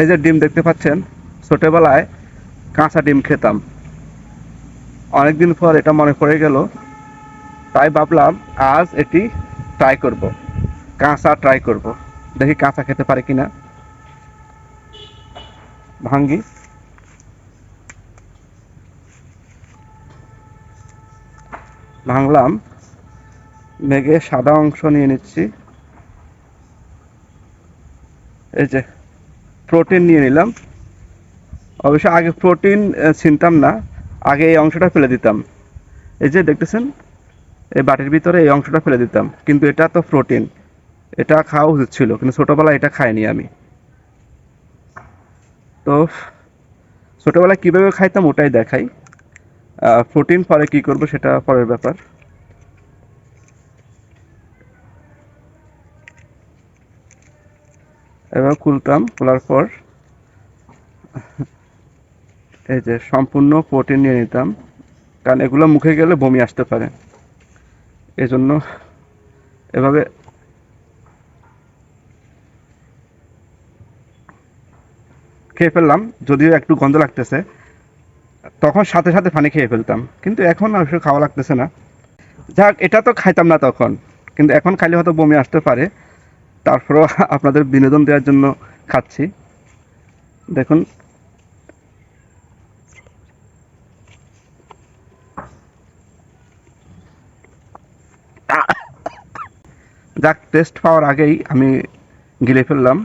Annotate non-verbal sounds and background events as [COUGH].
এই যে ডিম দেখতে পাচ্ছেন, ছোটবেলায় কাঁচা ডিম খেতাম। অনেকদিন পর এটা মনে পড়ে গেল, তাই ভাবলাম আজ এটি ট্রাই করব। কাঁচা ট্রাই করব। দেখি কাঁচা খেতে পারে কিনা। ভাঙ্গি। ভাঙলাম। মেঘে সাদা অংশ নিয়ে নিচ্ছি। এই যে প্রোটিন নিয়ে নিলাম। অবশ্য আগে প্রোটিন চিনতাম না। আগে এই অংশটা ফেলে দিতাম। এই যে দেখতেছেন, এই বাটির ভিতরে এই অংশটা ফেলে দিতাম। কিন্তু এটা তো প্রোটিন এটা খাওয়া উচিত ছিল, কিন্তু ছোটোবেলায় এটা খাইনি আমি। তো ছোটোবেলায় কীভাবে খাইতাম ওটাই দেখাই। প্রোটিন পরে কি করব সেটা পরের ব্যাপার। এবার খুলতাম, খোলার পর এই যে সম্পূর্ণ প্রোটিন নিয়ে নিতাম, কারণ এগুলো মুখে গেলে বমি আসতে পারে। এজন্য এভাবে খেয়ে ফেললাম, যদিও একটু গন্ধ লাগতেছে। তখন সাথে সাথে পানি খেয়ে ফেলতাম, কিন্তু এখন অবশ্য খাওয়া লাগতেছে না। যাক, এটা তো খাইতাম না তখন, কিন্তু এখন খাইলে হয়তো বমি আসতে পারে। তারপরেও [LAUGHS] আপনাদের বিনোদন দেওয়ার জন্য খাচ্ছি। দেখুন। যাক টেস্ট পাওয়ার আগেই আমি গিলে ফেললাম।